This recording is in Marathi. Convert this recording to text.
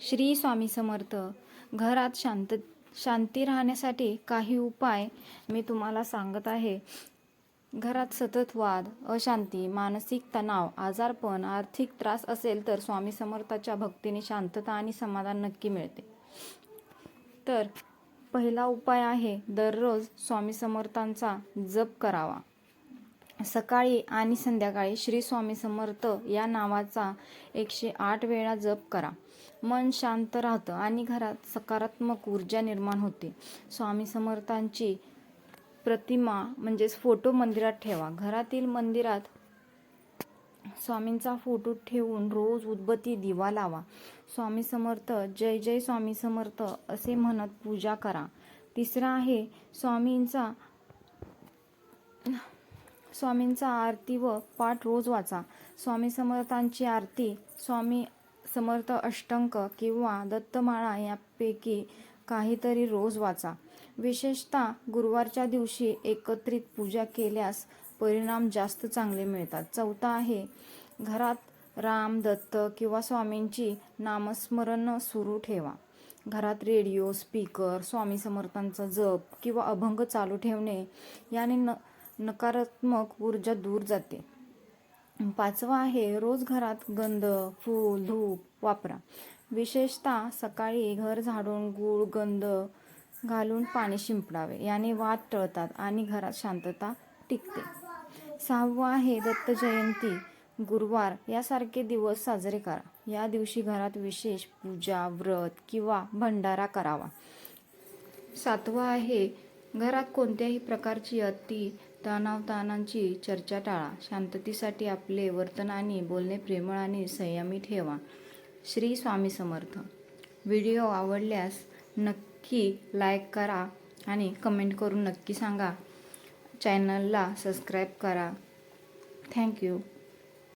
श्री स्वामी समर्थ. घरात शांत शांती राहण्यासाठी काही उपाय मी तुम्हाला सांगत आहे. घरात सतत वाद अशांती मानसिक तणाव आजारपण आर्थिक त्रास असेल तर स्वामी समर्थाच्या भक्तीने शांतता आणि समाधान नक्की मिळते. तर पहिला उपाय आहे दररोज स्वामी समर्थांचा जप करावा. सकाळी आणि संध्याकाळी श्री स्वामी समर्थ या नावाचा एकशे आठ वेळा जप करा. मन शांत राहतं आणि घरात सकारात्मक ऊर्जा निर्माण होते. स्वामी समर्थांची प्रतिमा म्हणजेच फोटो मंदिरात ठेवा. घरातील मंदिरात स्वामींचा फोटो ठेवून रोज उदबत्ती दिवा लावा. स्वामी समर्थ जय जय स्वामी समर्थ असे म्हणत पूजा करा. तिसरा आहे स्वामींचा स्वामींचा आरती व पाठ रोज वाचा. स्वामी समर्थांची आरती स्वामी समर्थ अष्टंक किंवा दत्तमाळा यापैकी काहीतरी रोज वाचा. विशेषतः गुरुवारच्या दिवशी एकत्रित पूजा केल्यास परिणाम जास्त चांगले मिळतात. चौथा आहे घरात राम दत्त किंवा स्वामींची नामस्मरण सुरू ठेवा. घरात रेडिओ स्पीकर स्वामी समर्थांचा जप किंवा अभंग चालू ठेवणे याने न नकारात्मक ऊर्जा दूर जाते. पाचवा आहे रोज घरात गंध फूल धूप वापरा. विशेषतः सकाळी घर झाडून गूळ गंध घालून पाणी शिंपडावे. याने वाद टळतात आणि घरात शांतता टिकते. सहावं आहे दत्त जयंती गुरुवार. यासारखे दिवस साजरे करा. या दिवशी घरात विशेष पूजा व्रत किंवा भंडारा करावा. सातवा आहे घरात कोणत्याही प्रकारची अति तणावताणांची चर्चा टाळा. शांततेसाठी आपले वर्तन आणि बोलणे प्रेमळ आणि संयमी ठेवा. श्री स्वामी समर्थ. व्हिडिओ आवडल्यास नक्की लाईक करा आणि कमेंट करून नक्की सांगा. चॅनलला सबस्क्राईब करा. थँक्यू